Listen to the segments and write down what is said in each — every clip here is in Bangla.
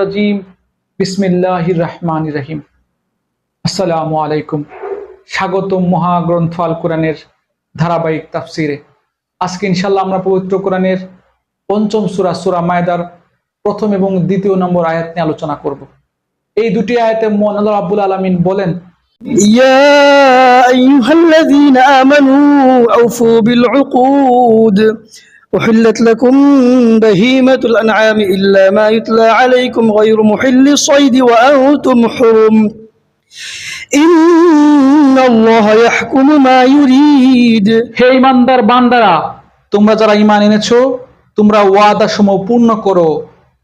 রাজিম। বিসমিল্লাহ রহমান রহিম। আসসালামু আলাইকুম। স্বাগতম মহাগ্রন্থ আল কোরআনের ধারাবাহিক তাফসিরে। আজকে ইনশাল্লাহ আমরা পবিত্র কোরআনের পঞ্চম সুরা সুরা মায়দার প্রথম এবং দ্বিতীয় নম্বর আয়াত নিয়ে আলোচনা করব। এই দুটি আয়াতে মোহন আল্লাহ আব্বুল আলমিন বলেন, ইয়া আইয়ুহাল্লাযীনা আমানু আউফু বিল উকুদ। أحلت لكم بهيمة الأنعام إلا ما يتلى عليكم غير محل الصيد وأنتم حرم إن الله يحكم ما يريد হে ইমানদার বান্দারা তোমরা যারা ইমান এনেছো তোমরা ওয়াদা সমূহ পূর্ণ করো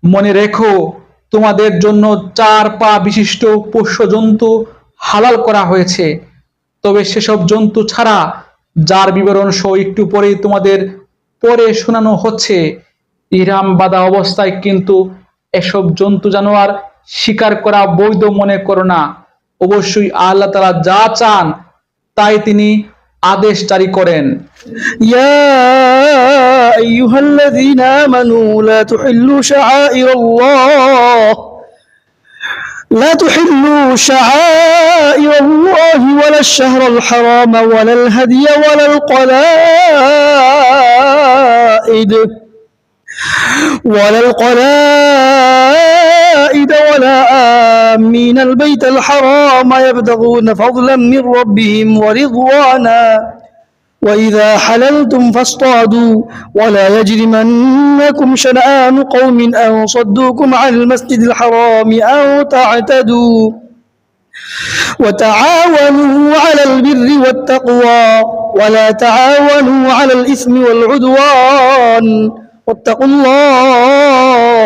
মনে রেখো তোমাদের জন্য চার পা বিশিষ্ট পোষ্য জন্তু হালাল করা হয়েছে তবে সেসব জন্তু ছাড়া যার বিবরণ সহ একটু পরেই তোমাদের পরে শোনানো হচ্ছে, ইরাম বাধা অবস্থায় কিন্তু এসব জন্তু জানোয়ার শিকার করা বৈধ মনে করো না। অবশ্যই আল্লাহ তারা যা চান তাই তিনি আদেশ জারি করেন। ইয়া আইয়ুহাল্লাযীনা আমানু লা তুহিল্লু শাআইরাল্লাহ। لا تحلوا شعائر الله ولا الشهر الحرام ولا الهدي ولا القلائد ولا القلائد ولا آمين البيت الحرام يبتغون فضلا من ربهم ورضوانا. وإذا حللتم فاصطادوا ولا يجرمنكم شنآن قوم أن صدوكم عن المسجد الحرام أو تعتدوا وتعاونوا على البر والتقوى ولا تعاونوا على الإثم والعدوان واتقوا الله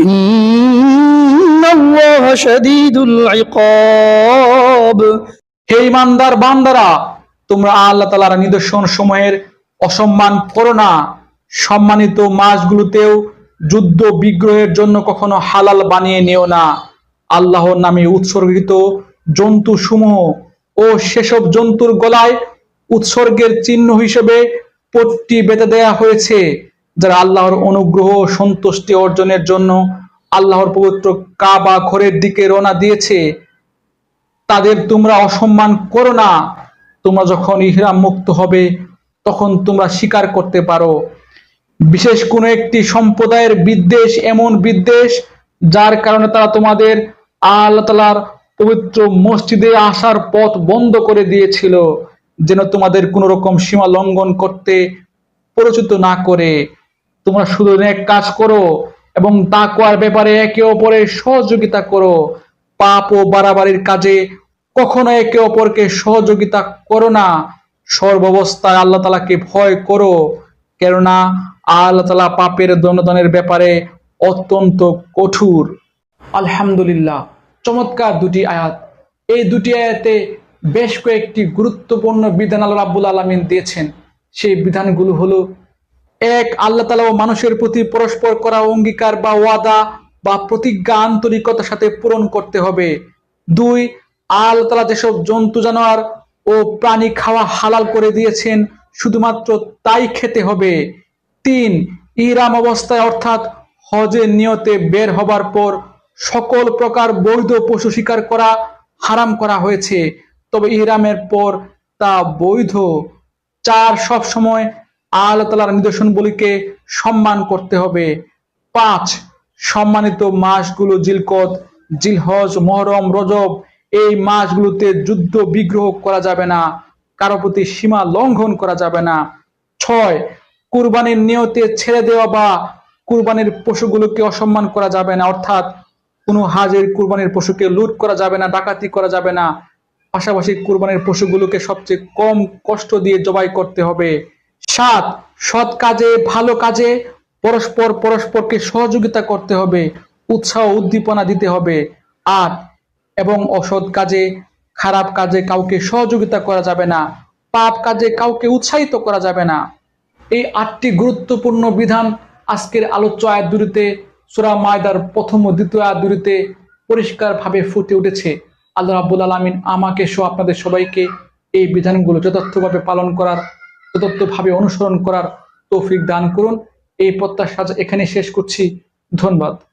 إن الله شديد العقاب هي من در باندرا তোমরা আল্লাহ তালার নিদর্শন সময়ের অসম্মান করো না। সম্মানিত মাসগুলোতেও যুদ্ধ বিগ্রহের জন্য কখনো হালাল বানিয়ে নিও না। আল্লাহর নামে উৎসর্গিত জন্তু সমূহ ও সেসব জন্তুর গলায় উৎসর্গের চিহ্ন হিসেবে পট্টি বেঁধে দেয়া হয়েছে, যারা আল্লাহর অনুগ্রহ সন্তুষ্টি অর্জনের জন্য আল্লাহর পবিত্র কাবা ঘরের দিকে রওনা দিয়েছে। তাদের তোমরা অসম্মান করো না। তোমরা যখন ইহরাম মুক্ত হবে, তখন তোমরা স্বীকার করতে পারো। বিশেষ কোনো একটি সম্প্রদায়ের বিদ্বেষ এমন বিদ্বেষ, যার কারণে তারা তোমাদের আল্লাহ তালার পবিত্র মসজিদে আসার পথ বন্ধ করে দিয়েছিল, যেন তোমাদের কোনো রকম সীমা লঙ্ঘন করতে পরিচিত না করে। তোমরা শুধু এক কাজ করো এবং তাকওয়ার ব্যাপারে একে অপরের সহযোগিতা করো। পাপ ও বাড়াবাড়ির কাজে কখনো একে অপরকে সহযোগিতা করো না। সর্বাবস্থায় আল্লাহ তালাকে ভয় করো, কেননা আল্লাহ তালা পাপের দণ্ডদানের ব্যাপারে অত্যন্ত কঠোর। আলহামদুলিল্লাহ, চমৎকার দুটি আয়াত। এই দুটি আয়াতে বেশ কয়েকটি গুরুত্বপূর্ণ বিধান আল্লাহ রাব্বুল আলমিন দিয়েছেন। সেই বিধানগুলো হলো, এক, আল্লাহ তালা ও মানুষের প্রতি পরস্পর করা অঙ্গীকার বা ওয়াদা বা প্রতিজ্ঞা আন্তরিকতার সাথে পূরণ করতে হবে। দুই আল্লাহ তালা যেসব জন্তু জানোয়ার ও প্রাণী খাওয়া হালাল করে দিয়েছেন, শুধুমাত্র তাই খেতে হবে। তিন, ইরাম অবস্থায় অর্থাৎ হজের নিয়তে বের হবার পর সকল প্রকার বৈধ পশু শিকার করা হারাম করা হয়েছে। তবে ইহরামের পর তা বৈধ। চার, সব সময় আল্লাহ তালার নিদর্শনগুলিকে সম্মান করতে হবে। পাঁচ, সম্মানিত মাসগুলো জিলকত, জিলহজ, মহরম, রজব এই মাসগুলোতে যুদ্ধ বিগ্রহ করা যাবে না, কারও প্রতি সীমা লঙ্ঘন করা যাবে না। ছয়, কুরবানির নিয়তে ছেড়ে দেওয়া বা কুরবানির পশুগুলোকে অসম্মান করা যাবে না, অর্থাৎ কোনো হাজের কুরবানির পশুকে লুট করা যাবে না, ডাকাতি করা যাবে না। পাশাপাশি কুরবানির পশুগুলোকে সবচেয়ে কম কষ্ট দিয়ে জবাই করতে হবে। সাত, সৎ কাজে, ভালো কাজে পরস্পর পরস্পরকে সহযোগিতা করতে হবে, উৎসাহ উদ্দীপনা দিতে হবে। আট এবং অসৎ কাজে, খারাপ কাজে কাউকে সহযোগিতা করা যাবে না, পাপ কাজে কাউকে উৎসাহিত করা যাবে না। এই আটটি গুরুত্বপূর্ণ বিধান আজকের আলোচ্য আয়াত দুটিতে, সুরা মায়দার প্রথম ও দ্বিতীয় আয়াত দুটিতে পরিষ্কারভাবে ফুটে উঠেছে। আল্লাহ রাব্বুল আলমিন আমাকে সহ আপনাদের সবাইকে এই বিধানগুলো যথার্থভাবে পালন করার, যথার্থভাবে অনুসরণ করার তৌফিক দান করুন। এই প্রত্যাশা এখানে শেষ করছি। ধন্যবাদ।